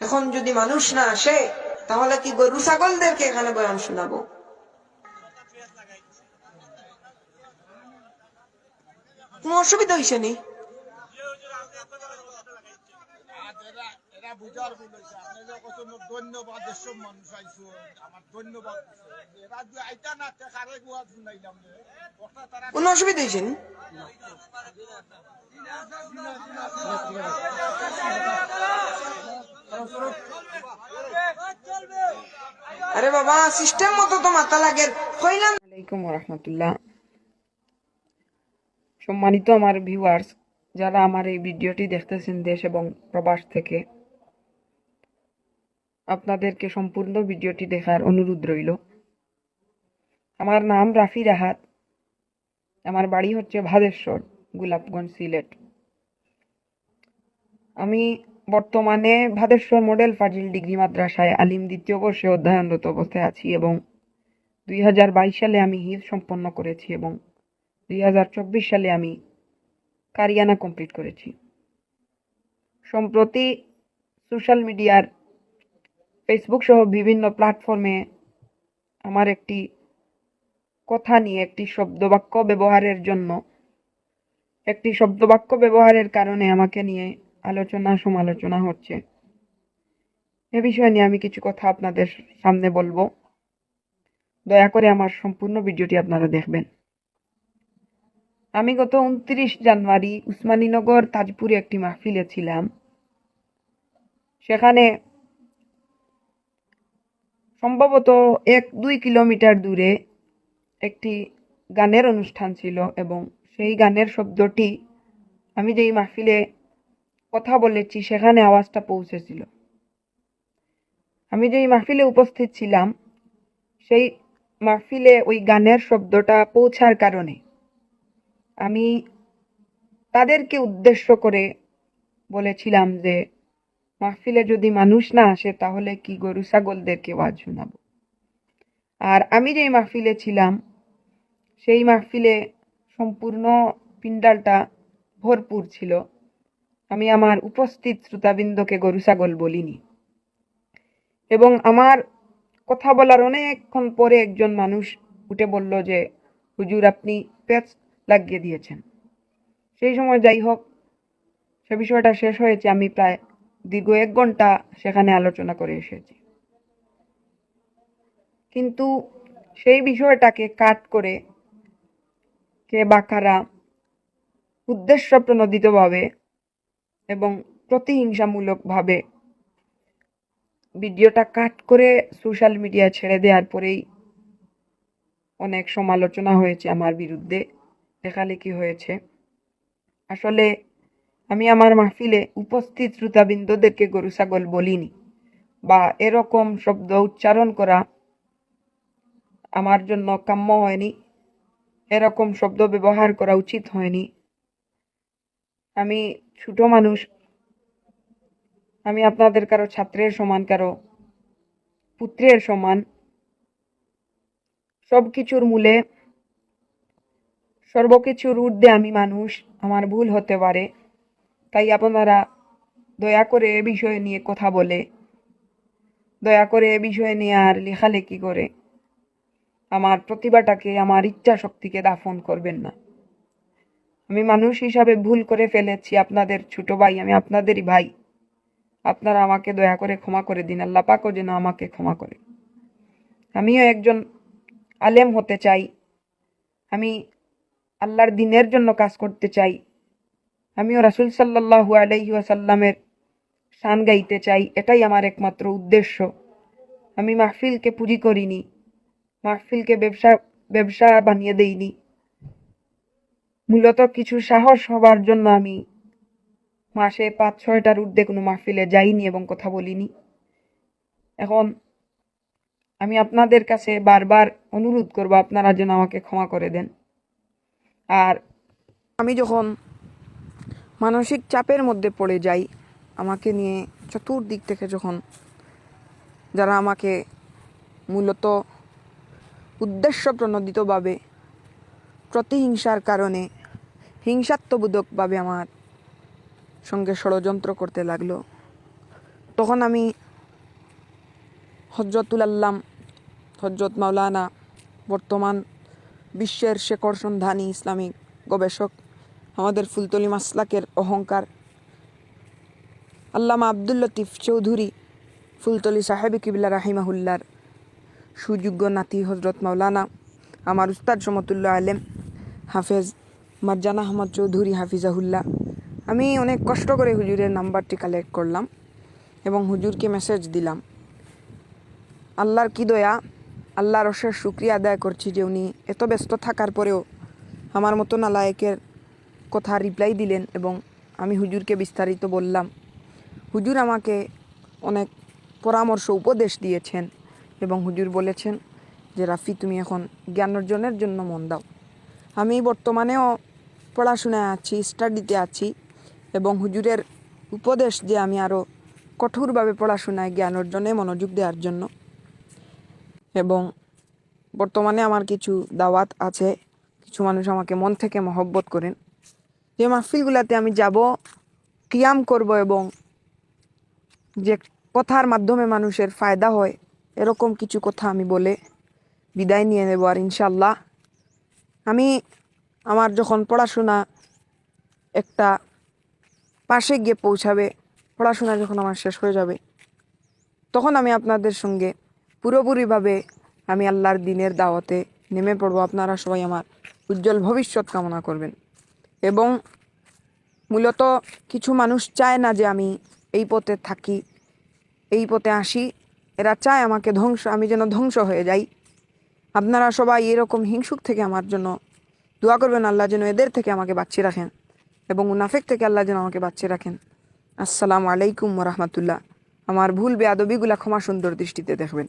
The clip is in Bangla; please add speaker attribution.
Speaker 1: এখন যদি মানুষ না আসে, তাহলে কি গরু ছাগলদেরকে এখানে বয়ান শোনাবো? কোনো অসুবিধা হয়েছে নি?
Speaker 2: আর এরা এরা বুঝার ভুল হয়েছে আপনি যে কত ধন্যবাদ এসব মানুষ আইসো আমার ধন্যবাদ দিছে। এরা যে আইতা না তে কারে গুয়া শুনাইলাম রে কথা তারা
Speaker 1: কোনো অসুবিধা হয়েছে নি আরে বাবা সিস্টেম মতো তো মাথা লাগে। কইলাম
Speaker 3: আলাইকুম সম্মানিত আমার ভিউয়ার্স যারা আমার এই ভিডিওটি দেখতেছেন দেশ এবং প্রবাস থেকে, আপনাদেরকে সম্পূর্ণ ভিডিওটি দেখার অনুরোধ রইল। আমার নাম রাফি রাহাত। আমার বাড়ি হচ্ছে ভাদেশ্বর, গোলাপগঞ্জ সিলেট। আমি বর্তমানে ভাদেশ্বর মডেল ফাজিল ডিগ্রি মাদ্রাসায় আলিম দ্বিতীয় বর্ষে অধ্যয়নরত অবস্থায় আছি এবং দুই হাজার বাইশ সালে আমি হিজ সম্পন্ন করেছি এবং দুই হাজার চব্বিশ সালে আমি কারিয়ানা কমপ্লিট করেছি। সম্প্রতি সোশ্যাল মিডিয়ার ফেসবুক সহ বিভিন্ন প্ল্যাটফর্মে আমার একটি কথা নিয়ে একটি শব্দবাক্য ব্যবহারের জন্য, একটি শব্দবাক্য ব্যবহারের কারণে আমাকে নিয়ে আলোচনা, সমালোচনা হচ্ছে। এ বিষয় নিয়ে আমি কিছু কথা আপনাদের সামনে বলব। দয়া করে আমার সম্পূর্ণ ভিডিওটি আপনারা দেখবেন। আমি গত উনত্রিশ জানুয়ারি উসমানীনগর তাজপুরে একটি মাহফিলে ছিলাম। সেখানে সম্ভবত এক দুই কিলোমিটার দূরে একটি গানের অনুষ্ঠান ছিল এবং সেই গানের শব্দটি আমি যেই মাহফিলে কথা বলেছি, সেখানে আওয়াজটা পৌঁছেছিল। আমি যেই মাহফিলে উপস্থিত ছিলাম, সেই মাহফিলে ওই গানের শব্দটা পৌঁছার কারণে আমি তাদেরকে উদ্দেশ্য করে বলেছিলাম যে, মাহফিলে যদি মানুষ না আসে, তাহলে কি গরু ছাগলদেরকে ওয়াজ শোনাবো? আর আমি যেই মাহফিলে ছিলাম, সেই মাহফিলে সম্পূর্ণ পিন্ডালটা ভরপুর ছিল। আমি আমার উপস্থিত শ্রোতাবৃন্দকে গরু ছাগল বলিনি। এবং আমার কথা বলার অনেকক্ষণ পরে একজন মানুষ উঠে বলল যে, হুজুর, আপনি পেঁচ লাগিয়ে দিয়েছেন। সেই সময় যাই হোক, সে বিষয়টা শেষ হয়েছে। আমি প্রায় দীর্ঘ এক ঘণ্টা সেখানে আলোচনা করে এসেছি। কিন্তু সেই বিষয়টাকে কাট করে কে বা কারা উদ্দেশ্য প্রণোদিতভাবে এবং প্রতিহিংসামূলকভাবে ভিডিওটা কাট করে সোশ্যাল মিডিয়া ছেড়ে দেওয়ার পরেই অনেক সমালোচনা হয়েছে আমার বিরুদ্ধে। লেখালেখি হয়েছে? আসলে আমি আমার মাহফিলে উপস্থিত শ্রোতাবৃন্দদেরকে গরু ছাগল বলিনি বা এরকম শব্দ উচ্চারণ করা আমার জন্য কাম্য হয়নি, এরকম শব্দ ব্যবহার করা উচিত হয়নি। আমি ছোট মানুষ, আমি আপনাদের কারও ছাত্রের সমান, কারও পুত্রের সমান সব কিছুর মূলে, সর্বকিছুর ঊর্ধ্বে আমি মানুষ, আমার ভুল হতে পারে। তাই আপনারা দয়া করে এ বিষয় নিয়ে কথা বলে, দয়া করে এ বিষয় নিয়ে আর লেখালেখি করে, আমার প্রতিভাটাকে, আমার ইচ্ছা শক্তিকে দাফন করবেন না। আমি মানুষ হিসাবে ভুল করে ফেলেছি, আপনাদের ছোট ভাই, আমি আপনাদেরই ভাই। আপনারা আমাকে দয়া করে ক্ষমা করে দিন, আল্লাহ পাকও যেন আমাকে ক্ষমা করে। আমিও একজন আলেম হতে চাই। আমি আল্লাহর দিনের জন্য কাজ করতে চাই। আমিও রাসুল সাল্লাহু আলাইহি ওয়াসাল্লামের শান গাইতে চাই, এটাই আমার একমাত্র উদ্দেশ্য। আমি মাহফিলকে পুঁজি করিনি, মাহফিলকে ব্যবসা ব্যবসা বানিয়ে দেইনি। মূলত কিছু সাহস হবার জন্য আমি মাসে পাঁচ ছয়টার ঊর্ধ্বে কোনো মাহফিলে যাইনি এবং কথা বলিনি। এখন আমি আপনাদের কাছে বারবার অনুরোধ করব, আপনারা যেন আমাকে ক্ষমা করে দেন। আর আমি যখন মানসিক চাপের মধ্যে পড়ে যাই, আমাকে নিয়ে চতুর্দিক থেকে যখন যারা আমাকে মূলত উদ্দেশ্য প্রণোদিতভাবে প্রতিহিংসার কারণে হিংসাত্মবোধকভাবে আমার সঙ্গে ষড়যন্ত্র করতে লাগল। তখন আমি হজরতুল আল্লাম, হজরত মাওলানা, বর্তমান বিশ্বের শেকড় সন্ধানী ইসলামিক গবেষক, আমাদের ফুলতলি মাসলাকের অহংকার, আল্লামা আব্দুল লতিফ চৌধুরী, ফুলতলি সাহেব কিবিল্লা রাহিমাহুল্লার সুযোগ্য নাতি হজরত মাওলানা, আমার উস্তাদ সমতুল্য আলেম হাফেজ মারজানা আহমদ চৌধুরী হাফিজাহুল্লাহ। আমি অনেক কষ্ট করে হুজুরের নাম্বারটি কালেক্ট করলাম এবং হুজুরকে মেসেজ দিলাম। আল্লাহর কি দয়া, আল্লাহর অশেষ শুক্রিয়া আদায় করছি যে উনি এত ব্যস্ত থাকার পরেও আমার মতো নালায়েকের কথা রিপ্লাই দিলেন এবং আমি হুজুরকে বিস্তারিত বললাম। হুজুর আমাকে অনেক পরামর্শ, উপদেশ দিয়েছেন এবং হুজুর বলেছেন যে, রাফি, তুমি এখন জ্ঞান অর্জনের জন্য মন দাও। আমি বর্তমানেও পড়াশোনায় আছি স্টাডিতে আছি এবং হুজুরের উপদেশ যে আমি আরও কঠোরভাবে পড়াশোনায় জ্ঞান অর্জনে মনোযোগ দেওয়ার জন্য। এবং বর্তমানে আমার কিছু দাওয়াত আছে, কিছু মানুষ আমাকে মন থেকে মহব্বত করেন। যে মাহফিলগুলোতে আমি যাব, কিয়াম করব এবং যে কথার মাধ্যমে মানুষের ফায়দা হয়, এরকম কিছু কথা আমি বলে বিদায় নিয়ে নেব আর ইনশাল্লাহ আমি আমার যখন পড়াশোনা একটা পাশে গিয়ে পৌঁছাবে, পড়াশোনা যখন আমার শেষ হয়ে যাবে, তখন আমি আপনাদের সঙ্গে পুরোপুরিভাবে আমি আল্লাহর দিনের দাওয়াতে নেমে পড়ব। আপনারা সবাই আমার উজ্জ্বল ভবিষ্যৎ কামনা করবেন। এবং মূলত কিছু মানুষ চায় না যে আমি এই পথে থাকি, এই পথে আসি। এরা চায় আমাকে ধ্বংস, আমি যেন ধ্বংস হয়ে যাই। আপনারা সবাই এরকম হিংসুক থেকে আমার জন্য দোয়া করবেন আল্লাহ যেন এদের থেকে আমাকে বাঁচিয়ে রাখেন এবং মুনাফেক থেকে আল্লাহ যেন আমাকে বাঁচিয়ে রাখেন। আসসালামু আলাইকুম রহমতুল্লাহ। আমার ভুল বেয়াদবিগুলা ক্ষমা সুন্দর দৃষ্টিতে দেখবেন।